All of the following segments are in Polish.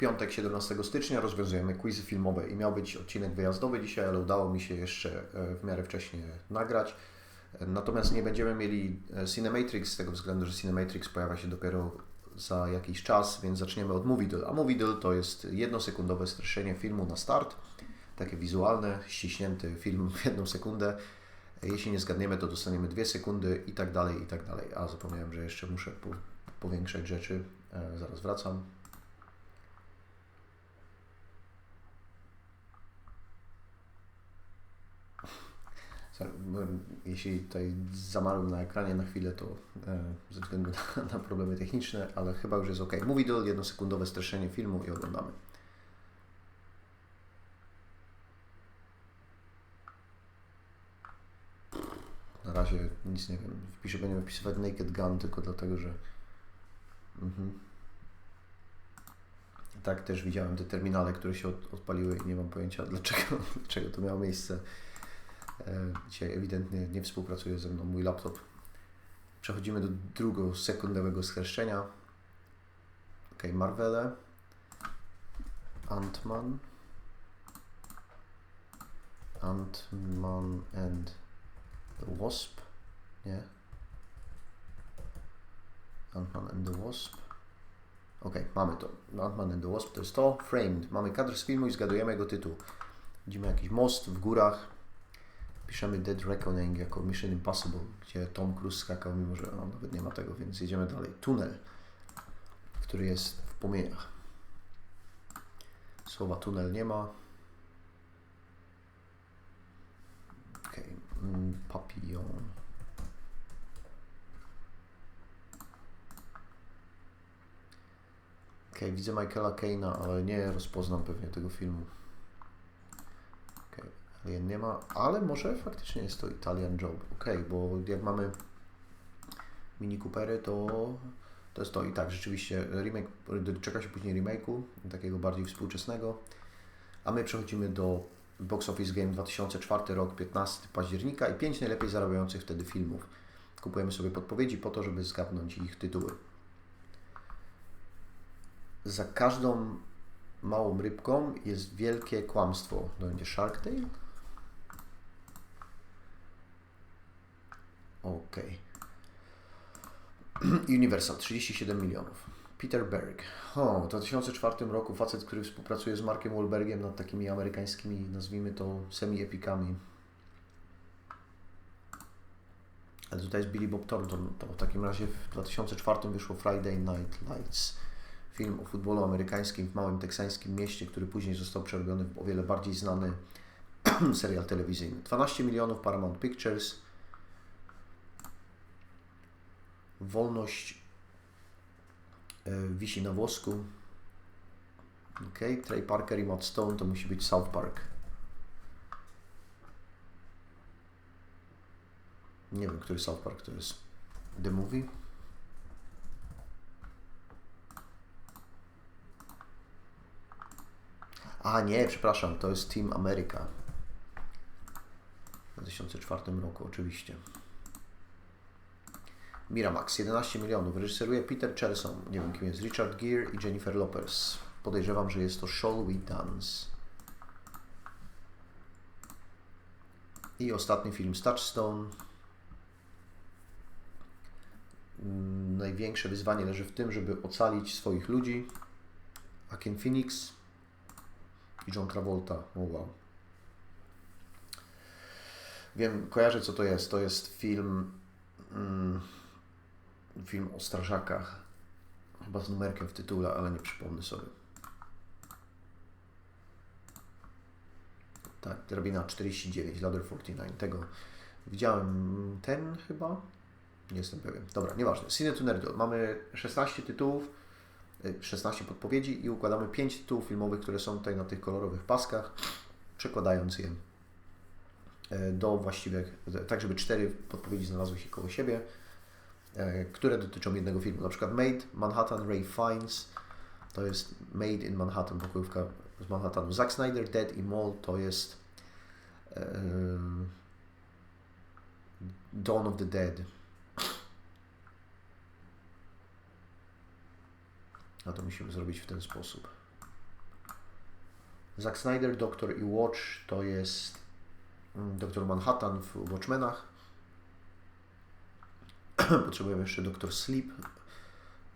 piątek 17 stycznia rozwiązujemy quizy filmowe i miał być odcinek wyjazdowy dzisiaj, ale udało mi się jeszcze e, w miarę wcześnie nagrać. Natomiast nie będziemy mieli e, Cinematrix z tego względu, że Cinematrix pojawia się dopiero za jakiś czas, więc zaczniemy od Movie. A Movie to jest jednosekundowe streszczenie filmu na start, takie wizualne, ściśnięty film w jedną sekundę. Jeśli nie zgadniemy, to dostaniemy dwie sekundy i tak dalej, i tak dalej. A zapomniałem, że jeszcze muszę powiększać rzeczy. E, zaraz wracam. Jeśli tutaj zamarłem na ekranie na chwilę, to e, ze względu na, na, problemy techniczne, ale chyba już jest ok. Mówi do jednosekundowe streszczenie filmu i oglądamy. Na razie nic nie wiem. Wpiszę, będziemy wpisywać Naked Gun tylko dlatego, że. Mhm. Tak, też widziałem te terminale, które się odpaliły i nie mam pojęcia dlaczego, dlaczego to miało miejsce. E, dzisiaj ewidentnie nie współpracuje ze mną mój laptop. Przechodzimy do drugiego sekundowego schreszczenia. Ok, Marvele, Ant-Man, Ant-Man and the Wasp, nie? Ant-Man and the Wasp. Ok, mamy to. Ant-Man and the Wasp to jest to. Framed. Mamy kadr z filmu i zgadujemy jego tytuł. Widzimy jakiś most w górach, piszemy Dead Reckoning jako Mission Impossible, gdzie Tom Cruise skakał, mimo że on nawet nie ma tego, więc jedziemy dalej. Tunel, który jest w płomieniach. Słowa tunel nie ma. Ok, mm, papillon. Ok, widzę Michaela Keina, ale nie rozpoznam pewnie tego filmu. Nie ma, ale może faktycznie jest to Italian Job. Ok, bo jak mamy Mini Coopery, to to jest to i tak, rzeczywiście remake, czeka się później remake'u, takiego bardziej współczesnego, a my przechodzimy do Box Office Game 2004 rok, 15 października i 5 najlepiej zarabiających wtedy filmów. Kupujemy sobie podpowiedzi po to, żeby zgadnąć ich tytuły. Za każdą małą rybką jest wielkie kłamstwo. To będzie Shark Tale? Ok. Universal 37 milionów. Peter Berg. O, w 2004 roku facet, który współpracuje z Markiem Wahlbergiem nad takimi amerykańskimi, nazwijmy to, semi-epikami. Ale tutaj jest Billy Bob Thornton. To w takim razie w 2004 wyszło Friday Night Lights. Film o futbolu amerykańskim w małym teksańskim mieście, który później został przerobiony w o wiele bardziej znany serial telewizyjny. 12 milionów Paramount Pictures. Wolność e, wisi na włosku. Ok, Trey Parker i Matt Stone to musi być South Park. Nie wiem, który South Park to jest. The Movie? A nie, przepraszam, to jest Team America. W 2004 roku, oczywiście. Miramax, 11 milionów. Reżyseruje Peter Chelson, nie wiem kim jest, Richard Gere i Jennifer Lopez. Podejrzewam, że jest to Shall We Dance. I ostatni film z Touchstone. Mm, największe wyzwanie leży w tym, żeby ocalić swoich ludzi. Akin Phoenix i John Travolta. Wow. Wiem, kojarzę co to jest. To jest film. Mm, film o strażakach. Chyba z numerkiem w tytule, ale nie przypomnę sobie. Tak, drabina 49, Ladder 49. Tego widziałem ten chyba. Nie jestem pewien. Dobra, nieważne. Cine to Nerdle. Mamy 16 tytułów, 16 y, podpowiedzi i układamy 5 tytułów filmowych, które są tutaj na tych kolorowych paskach, przekładając je y, do właściwych, tak żeby 4 podpowiedzi znalazły się koło siebie. E, które dotyczą jednego filmu. Na przykład Made Manhattan Ray Fiennes to jest Made in Manhattan, pokojówka z Manhattanu. Zack Snyder Dead i Mall to jest e, Dawn of the Dead. A to musimy zrobić w ten sposób. Zack Snyder, Doktor i Watch to jest mm, Doktor Manhattan w Watchmenach. Potrzebujemy jeszcze Doktor Sleep.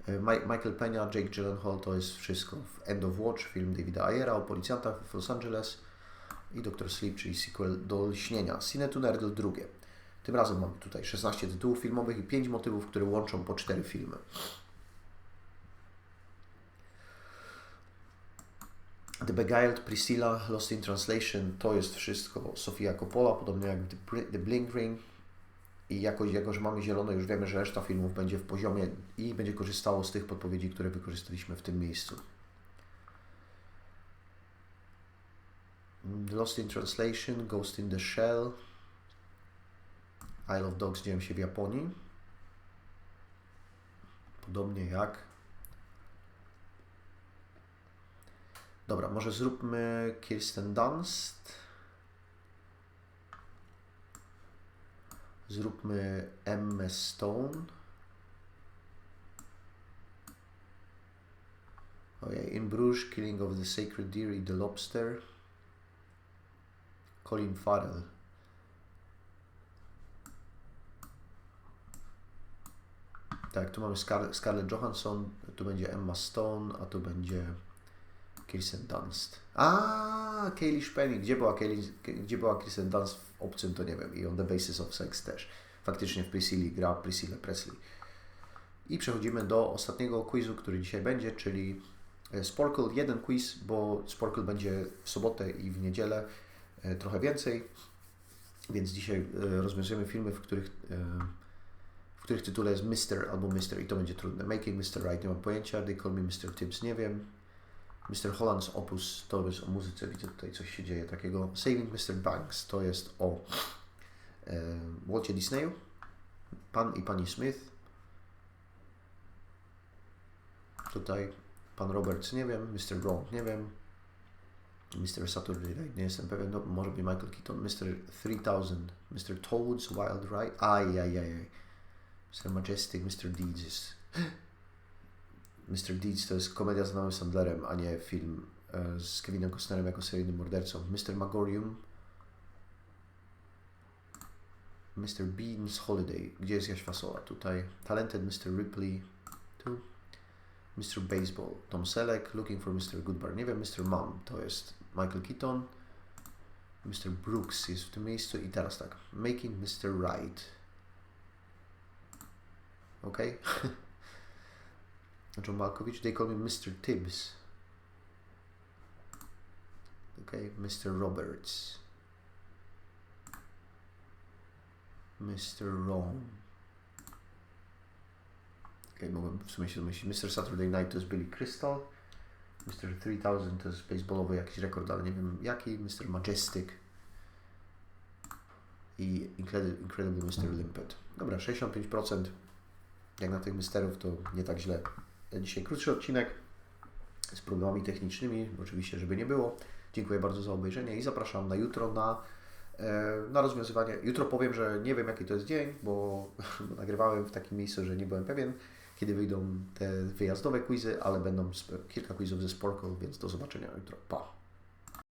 E, Michael Pena, Jake Gyllenhaal to jest wszystko. End of Watch, film Davida Ayera o policjantach w Los Angeles i Doktor Sleep, czyli sequel do Lśnienia. Cine Nerdle drugie. Tym razem mamy tutaj 16 tytułów filmowych i 5 motywów, które łączą po 4 filmy. The Beguiled, Priscilla, Lost in Translation to jest wszystko Sofia Coppola, podobnie jak The Blink Ring. I jakoś, jako, że mamy zielone, już wiemy, że reszta filmów będzie w poziomie i będzie korzystało z tych podpowiedzi, które wykorzystaliśmy w tym miejscu. Lost in Translation, Ghost in the Shell, Isle of Dogs dzieją się w Japonii. Podobnie jak. Dobra, może zróbmy Kirsten Dunst. Zróbmy Emma Stone. Ojej, In Bruges, Killing of the Sacred Deer i The Lobster. Colin Farrell. Tak, tu mamy Scar Scarlett Johansson, tu będzie Emma Stone, a tu będzie Kirsten Dunst. A, Kaylee Penny. Gdzie była, gdzie była Kirsten Dunst obcym, to nie wiem. I On the Basis of Sex też. Faktycznie w Priscilla gra Priscilla Presley. I przechodzimy do ostatniego quizu, który dzisiaj będzie, czyli e, Sporkle. Jeden quiz, bo Sporkle będzie w sobotę i w niedzielę e, trochę więcej. Więc dzisiaj e, rozwiązujemy filmy, w których w których tytule jest Mr. albo Mr. i to będzie trudne. Making Mr. Right, nie mam pojęcia. They Call Me Mr. Tips, nie wiem. Mr. Holland's Opus to jest o muzyce, widzę tutaj coś się dzieje takiego. Saving Mr. Banks to jest o e, Walcie Disneyu. Pan i pani Smith. Tutaj pan Roberts, nie wiem. Mr. Wrong, nie wiem. Mr. Saturday Night, nie jestem pewien, no, może być Michael Keaton. Mr. 3000, Mr. Toad's Wild Ride. Ajajajaj. Mr. Majestic, Mr. Deeds Mr. Deeds to jest komedia z Nowym Sandlerem, a nie film e, z Kevinem Costnerem jako seryjnym mordercą. Mr. Magorium Mr. Bean's Holiday. Gdzie jest Jaś Fasola? Tutaj. Talented Mr. Ripley. Tu. Mr. Baseball. Tom Selleck. Looking for Mr. Goodbar. Nie wiem, Mr. Mom to jest Michael Keaton. Mr. Brooks jest w tym miejscu i teraz tak. Making Mr. Right. Okay? John Malkovich, they call me Mr. Tibbs. Okay, Mr. Roberts. Mr. Wrong. Okay, mogłem w sumie się domyślić. Mr. Saturday Night to jest Billy Crystal. Mr. 3000 to jest baseballowy jakiś rekord, ale nie wiem jaki. Mr. Majestic. I Incredible, Incredible Mr. Limpet. Dobra, 65% jak na tych misterów to nie tak źle. Dzisiaj krótszy odcinek z problemami technicznymi, oczywiście, żeby nie było. Dziękuję bardzo za obejrzenie i zapraszam na jutro na, e, na rozwiązywanie. Jutro powiem, że nie wiem jaki to jest dzień, bo, nagrywałem w takim miejscu, że nie byłem pewien, kiedy wyjdą te wyjazdowe quizy, ale będą kilka quizów ze Sporkle, więc do zobaczenia jutro. Pa!